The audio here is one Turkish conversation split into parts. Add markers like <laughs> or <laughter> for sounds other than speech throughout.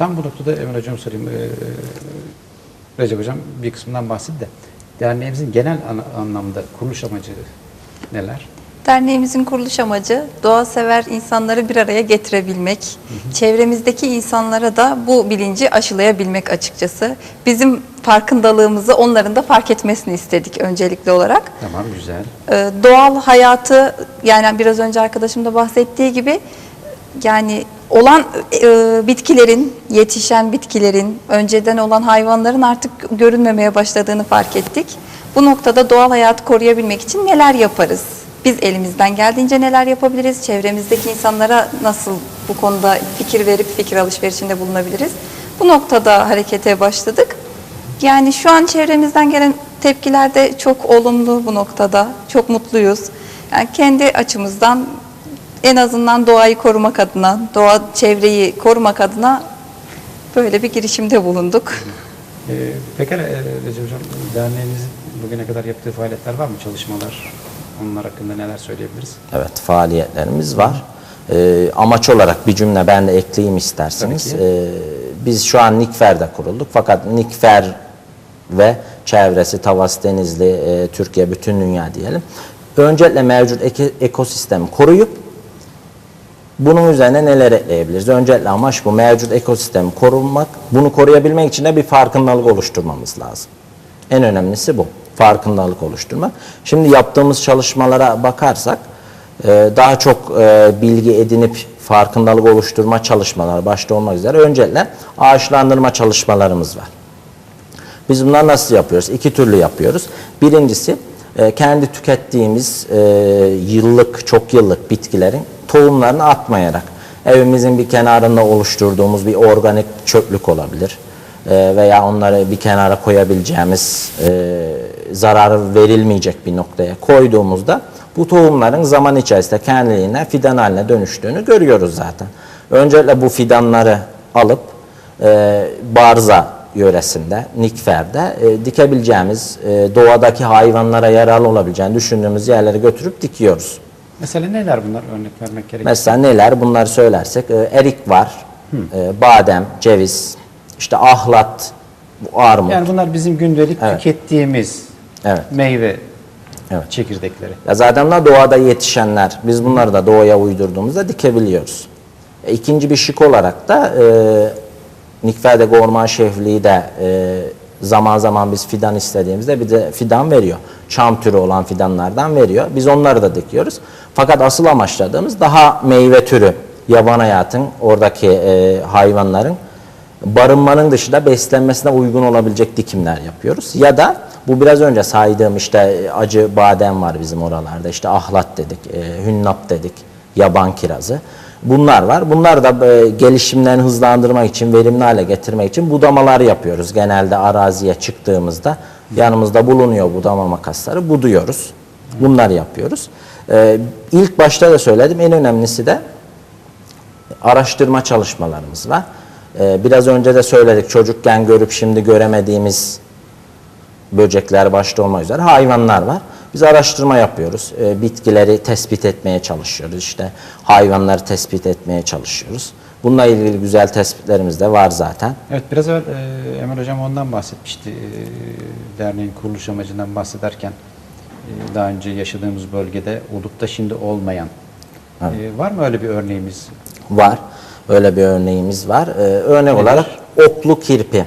tam bu noktada Emre Hocam sorayım. Ee, Recep Hocam bir kısmından bahsetti de. Derneğimizin genel ana- anlamda kuruluş amacı neler? Derneğimizin kuruluş amacı doğa sever insanları bir araya getirebilmek, çevremizdeki insanlara da bu bilinci aşılayabilmek açıkçası. Bizim farkındalığımızı onların da fark etmesini istedik öncelikli olarak. Tamam güzel. Ee, doğal hayatı yani biraz önce arkadaşım da bahsettiği gibi yani olan e, bitkilerin, yetişen bitkilerin, önceden olan hayvanların artık görünmemeye başladığını fark ettik. Bu noktada doğal hayatı koruyabilmek için neler yaparız? Biz elimizden geldiğince neler yapabiliriz? Çevremizdeki insanlara nasıl bu konuda fikir verip fikir alışverişinde bulunabiliriz? Bu noktada harekete başladık. Yani şu an çevremizden gelen tepkiler de çok olumlu bu noktada. Çok mutluyuz. Yani kendi açımızdan en azından doğayı korumak adına, doğa çevreyi korumak adına böyle bir girişimde bulunduk. Ee, pekala e, Recep Hocam derneğimizin bugüne kadar yaptığı faaliyetler var mı? Çalışmalar? Onlar hakkında neler söyleyebiliriz? Evet faaliyetlerimiz var. Ee, amaç olarak bir cümle ben de ekleyeyim isterseniz. Ee, biz şu an Nikfer'de kurulduk fakat Nikfer ve çevresi Tavas Denizli, e, Türkiye, bütün dünya diyelim. Öncelikle mevcut ekosistemi koruyup bunun üzerine neler ekleyebiliriz? Öncelikle amaç bu mevcut ekosistemi korunmak. Bunu koruyabilmek için de bir farkındalık oluşturmamız lazım. En önemlisi bu. Farkındalık oluşturmak. Şimdi yaptığımız çalışmalara bakarsak e, daha çok e, bilgi edinip farkındalık oluşturma çalışmaları başta olmak üzere öncelikle ağaçlandırma çalışmalarımız var. Biz bunları nasıl yapıyoruz? İki türlü yapıyoruz. Birincisi e, kendi tükettiğimiz yıllık, çok yıllık bitkilerin tohumlarını atmayarak evimizin bir kenarında oluşturduğumuz bir organik çöplük olabilir. E, veya onları bir kenara koyabileceğimiz e, zararı verilmeyecek bir noktaya koyduğumuzda bu tohumların zaman içerisinde kendiliğinden fidan haline dönüştüğünü görüyoruz zaten. Öncelikle bu fidanları alıp e, Barza yöresinde, Nikfer'de e, dikebileceğimiz, doğadaki hayvanlara yararlı olabileceğini düşündüğümüz yerlere götürüp dikiyoruz. Mesela neler bunlar örnek vermek gerekirse? Mesela neler bunları söylersek, e, erik var, e, badem, ceviz, işte ahlat, bu armut. Yani bunlar bizim gündelik Evet. tükettiğimiz Evet. meyve Evet. çekirdekleri. Ya zaten da doğada yetişenler, biz bunları da doğaya uydurduğumuzda dikebiliyoruz. E, ikinci bir şık olarak da e, Nikfer'deki orman şefliği de e, zaman zaman biz fidan istediğimizde bir de fidan veriyor. Çam türü olan fidanlardan veriyor. Biz onları da dikiyoruz. Fakat asıl amaçladığımız daha meyve türü, yaban hayatın, oradaki e, hayvanların barınmanın dışında beslenmesine uygun olabilecek dikimler yapıyoruz. Ya da bu biraz önce saydığım işte e, acı badem var bizim oralarda. İşte ahlat dedik, e, hünnap dedik, yaban kirazı. Bunlar var. Bunlar da e, gelişimlerini hızlandırmak için, verimli hale getirmek için budamalar yapıyoruz. Genelde araziye çıktığımızda yanımızda bulunuyor budama makasları. Buduyoruz. Bunlar yapıyoruz. E, ilk başta da söyledim. En önemlisi de araştırma çalışmalarımız var. Ee, biraz önce de söyledik çocukken görüp şimdi göremediğimiz böcekler başta olmak üzere hayvanlar var. Biz araştırma yapıyoruz. Ee, bitkileri tespit etmeye çalışıyoruz. İşte hayvanları tespit etmeye çalışıyoruz. Bununla ilgili güzel tespitlerimiz de var zaten. Evet biraz evvel e, Emel Hocam ondan bahsetmişti. E, derneğin kuruluş amacından bahsederken e, daha önce yaşadığımız bölgede olup da şimdi olmayan. E, var mı öyle bir örneğimiz? Var. Öyle bir örneğimiz var. Ee, örnek Nedir? olarak oklu kirpi.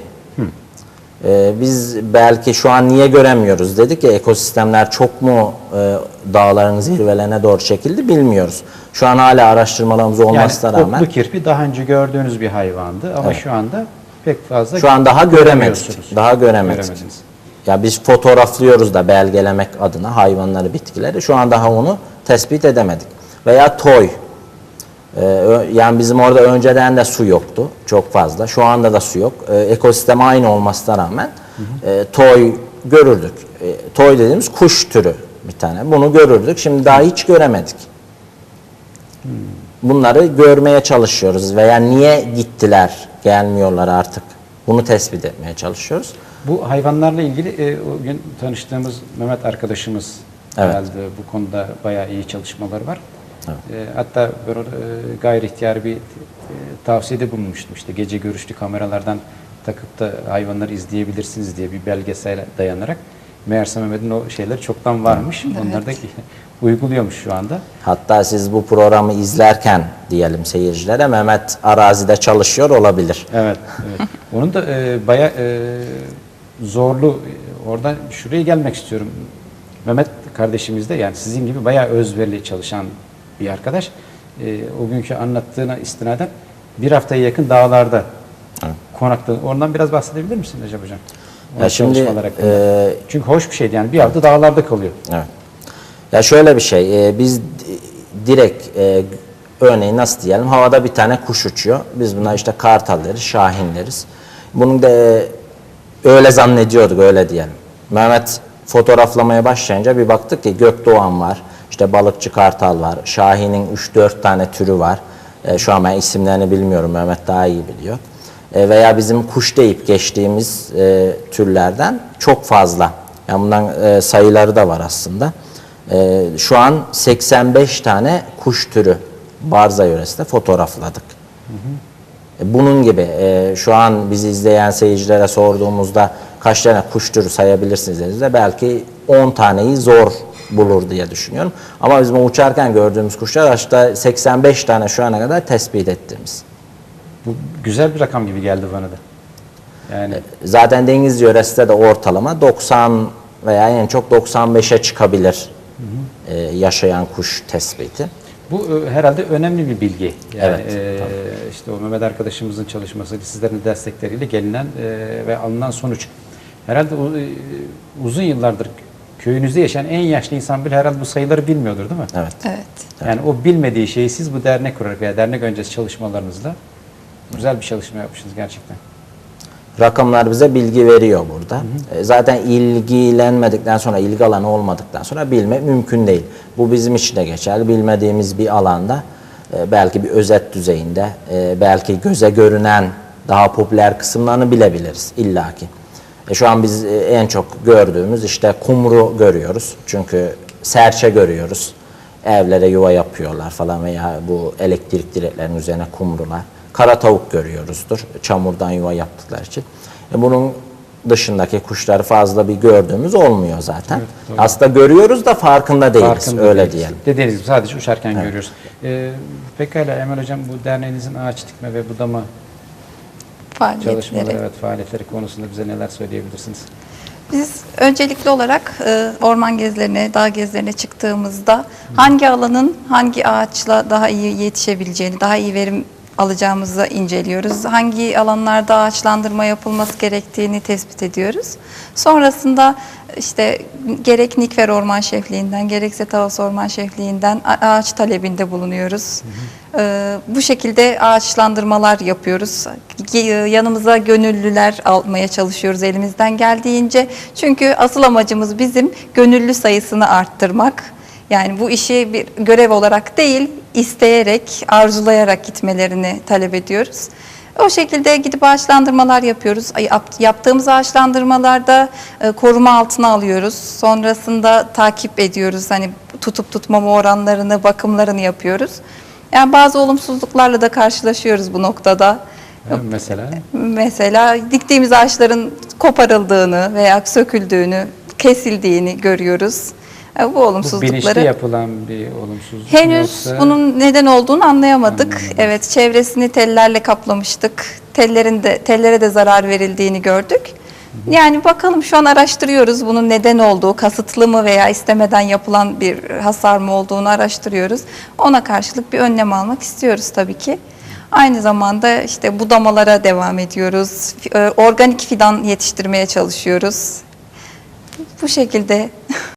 Ee, biz belki şu an niye göremiyoruz dedik ya ekosistemler çok mu e, dağların zirvelerine doğru çekildi bilmiyoruz. Şu an hala araştırmalarımız olmasına yani rağmen oklu kirpi daha önce gördüğünüz bir hayvandı ama şu anda pek fazla şu an daha göremedik. Daha göremedik. Ya biz fotoğraflıyoruz da belgelemek adına hayvanları, bitkileri. Şu an daha onu tespit edemedik. Veya toy. Ee, yani bizim orada önceden de su yoktu çok fazla. Şu anda da su yok. Ee, ekosistem aynı olmasına rağmen e, toy görürdük. E, toy dediğimiz kuş türü bir tane. Bunu görürdük. Şimdi daha hiç göremedik. Bunları görmeye çalışıyoruz veya niye gittiler, gelmiyorlar artık. Bunu tespit etmeye çalışıyoruz. Bu hayvanlarla ilgili e, o gün tanıştığımız Mehmet arkadaşımız Evet. herhalde bu konuda bayağı iyi çalışmaları var. E, hatta ben orada, e, gayri ihtiyari bir e, tavsiyede bulunmuştum. İşte gece görüşlü kameralardan takıp da hayvanları izleyebilirsiniz diye bir belgesele dayanarak. Meğerse Mehmet'in o şeyler çoktan varmış. Onları da <laughs> uyguluyormuş şu anda. Hatta siz bu programı izlerken diyelim seyircilere Mehmet arazide çalışıyor olabilir. Evet, evet. Onun da e, baya e, zorlu. e, Oradan şuraya gelmek istiyorum. Mehmet kardeşimiz de yani sizin gibi bayağı özverili çalışan bir arkadaş. E, o günkü anlattığına istinaden bir haftaya yakın dağlarda konakladı. Ondan biraz bahsedebilir misin Recep Hocam? Ya şimdi, e, Çünkü hoş bir şeydi yani bir hafta dağlarda kalıyor. Evet. Ya şöyle bir şey, e, biz di- direkt e, örneğin nasıl diyelim havada bir tane kuş uçuyor. Biz buna işte kartal deriz, şahin deriz. Bunun da e, öyle zannediyorduk öyle diyelim. Mehmet fotoğraflamaya başlayınca bir baktık ki gökdoğan var, işte balıkçı kartal var, şahinin 3-4 tane türü var. E, şu an ben isimlerini bilmiyorum, Mehmet daha iyi biliyor. E, veya bizim kuş deyip geçtiğimiz e, türlerden çok fazla. Yani bundan e, sayıları da var aslında. E, şu an 85 tane kuş türü Barza yöresinde fotoğrafladık. E, Bunun gibi e, şu an bizi izleyen seyircilere sorduğumuzda kaç tane kuş türü sayabilirsiniz dediğinizde belki 10 taneyi zor bulur diye düşünüyorum. Ama bizim uçarken gördüğümüz kuşlar işte 85 tane şu ana kadar tespit ettiğimiz. Bu güzel bir rakam gibi geldi bana da. Yani Zaten deniz yöresinde de ortalama 90 veya en çok 95'e çıkabilir e, yaşayan kuş tespiti. Bu e, herhalde önemli bir bilgi. Yani Evet, e, işte o Mehmet arkadaşımızın çalışması, sizlerin destekleriyle gelinen e, ve alınan sonuç. Herhalde e, uzun yıllardır köyünüzde yaşayan en yaşlı insan bile herhalde bu sayıları bilmiyordur değil mi? Evet. Evet. Yani o bilmediği şeyi siz bu dernek kurarak veya dernek öncesi çalışmalarınızla güzel bir çalışma yapmışsınız gerçekten. Rakamlar bize bilgi veriyor burada. E, Zaten ilgilenmedikten sonra, ilgi alanı olmadıktan sonra bilmek mümkün değil. Bu bizim için de geçerli. Bilmediğimiz bir alanda e, belki bir özet düzeyinde, belki göze görünen daha popüler kısımlarını bilebiliriz illaki. E, Şu an biz e, en çok gördüğümüz işte kumru görüyoruz. Çünkü serçe görüyoruz. Evlere yuva yapıyorlar falan veya bu elektrik direklerinin üzerine kumrular. Kara tavuk görüyoruzdur. Çamurdan yuva yaptıkları için. E, bunun dışındaki kuşları fazla bir gördüğümüz olmuyor zaten. Aslında görüyoruz da farkında değiliz Farkında öyle değiliz. diyelim. Dediğiniz gibi sadece uçarken görüyoruz. E, pekala Emel Hocam bu derneğinizin ağaç dikme ve budama Faaliyetleri. çalışmaları, evet, faaliyetleri konusunda bize neler söyleyebilirsiniz? Biz öncelikli olarak e, orman gezilerine, dağ gezilerine çıktığımızda hangi alanın hangi ağaçla daha iyi yetişebileceğini, daha iyi verim alacağımızı inceliyoruz. Hangi alanlarda ağaçlandırma yapılması gerektiğini tespit ediyoruz. Sonrasında işte gerek Nikfer Orman Şefliği'nden gerekse Tavas Orman Şefliği'nden ağaç talebinde bulunuyoruz. Ee, bu şekilde ağaçlandırmalar yapıyoruz. Ge- Yanımıza gönüllüler almaya çalışıyoruz elimizden geldiğince. Çünkü asıl amacımız bizim gönüllü sayısını arttırmak. Yani bu işi bir görev olarak değil, isteyerek, arzulayarak gitmelerini talep ediyoruz. O şekilde gidip ağaçlandırmalar yapıyoruz. Yaptığımız ağaçlandırmalarda e, koruma altına alıyoruz. Sonrasında takip ediyoruz. Hani tutup tutmama oranlarını, bakımlarını yapıyoruz. Yani bazı olumsuzluklarla da karşılaşıyoruz bu noktada. Mesela Mesela diktiğimiz ağaçların koparıldığını veya söküldüğünü, kesildiğini görüyoruz. E, Bu bu olumsuzlukları bilinçli yapılan bir olumsuzluk Henüz yoksa- bunun neden olduğunu anlayamadık. Evet, çevresini tellerle kaplamıştık. Tellerin de tellere de zarar verildiğini gördük. Yani bakalım şu an araştırıyoruz bunun neden olduğu, kasıtlı mı veya istemeden yapılan bir hasar mı olduğunu araştırıyoruz. Ona karşılık bir önlem almak istiyoruz tabii ki. Aynı zamanda işte budamalara devam ediyoruz. E, Organik fidan yetiştirmeye çalışıyoruz. Bu şekilde <laughs>